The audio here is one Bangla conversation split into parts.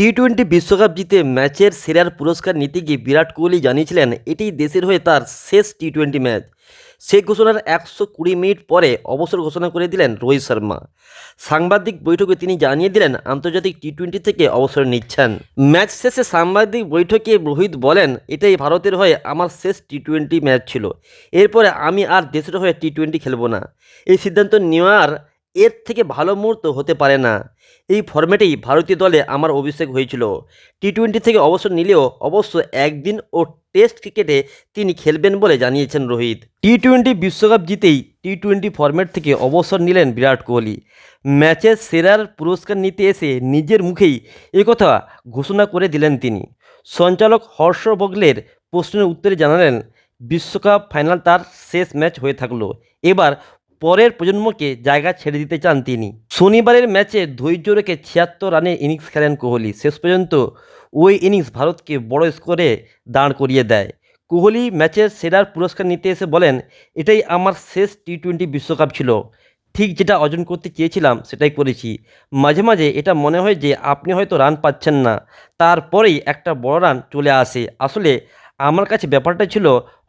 টি টোয়েন্টি বিশ্বকাপ জিতে ম্যাচের সেরার পুরস্কার নিতে গিয়ে বিরাট কোহলি জানিয়েছিলেন এটি দেশের হয়ে তার শেষ টি টোয়েন্টি ম্যাচ। সেই ঘোষণার একশো কুড়ি মিনিট পরে অবসর ঘোষণা করে দিলেন রোহিত শর্মা। সাংবাদিক বৈঠকে তিনি জানিয়ে দিলেন, আন্তর্জাতিক টি টোয়েন্টি থেকে অবসর নিচ্ছেন। ম্যাচ শেষে সাংবাদিক বৈঠকে রোহিত বলেন, এটাই ভারতের হয়ে আমার শেষ টি টোয়েন্টি ম্যাচ ছিল। এরপরে আমি আর দেশের হয়ে টি টোয়েন্টি খেলব না। এই সিদ্ধান্ত নেওয়ার এর থেকে ভালো মুহূর্ত হতে পারে না। এই ফর্মেটেই ভারতীয় দলে আমার অভিষেক হয়েছিল। টি টোয়েন্টি থেকে অবসর নিলেও অবশ্য একদিন ও টেস্ট ক্রিকেটে তিনি খেলবেন বলে জানিয়েছেন রোহিত। টি টোয়েন্টি বিশ্বকাপ জিতেই টি টোয়েন্টি ফর্মেট থেকে অবসর নিলেন বিরাট কোহলি। ম্যাচের সেরার পুরস্কার নিতে এসে নিজের মুখেই একথা ঘোষণা করে দিলেন তিনি। সঞ্চালক হর্ষ বগলের প্রশ্নের উত্তরে জানালেন, বিশ্বকাপ ফাইনাল তার শেষ ম্যাচ হয়ে থাকল। এবার পরের প্রজন্মকে জায়গা ছেড়ে দিতে চান তিনি। শনিবারের ম্যাচে ধৈর্য রেখে ছিয়াত্তর রানের ইনিংস খেলেন কোহলি। শেষ পর্যন্ত ওই ইনিংস ভারতকে বড় স্কোরে দাঁড় করিয়ে দেয়। কোহলি ম্যাচের সেরার পুরস্কার নিতে এসে বলেন, এটাই আমার শেষ টি টোয়েন্টি বিশ্বকাপ ছিল। ঠিক যেটা অর্জন করতে চেয়েছিলাম, সেটাই করেছি। মাঝে মাঝে এটা মনে হয় যে আপনি হয়তো রান পাচ্ছেন না। তারপরেই একটা বড় রান চলে আসে। আসলে আমার কাছে ব্যাপারটা ছিল,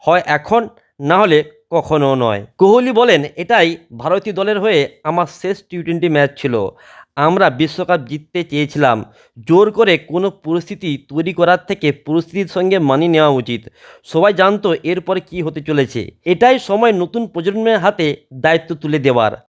হয় এখন, না হলে কখনো নয়। কোহলি বলেন, এটাই ভারতীয় দলের হয়ে আমার শেষ টি টোয়েন্টি ম্যাচ ছিল। আমরা বিশ্বকাপ জিততে চেয়েছিলাম। জোর করে কোনো পরিস্থিতি তৈরি করার থেকে পরিস্থিতির সঙ্গে মানিয়ে নেওয়া উচিত। সবাই জানতো এরপর কি হতে চলেছে। এটাই সময় নতুন প্রজন্মের হাতে দায়িত্ব তুলে দেওয়ার।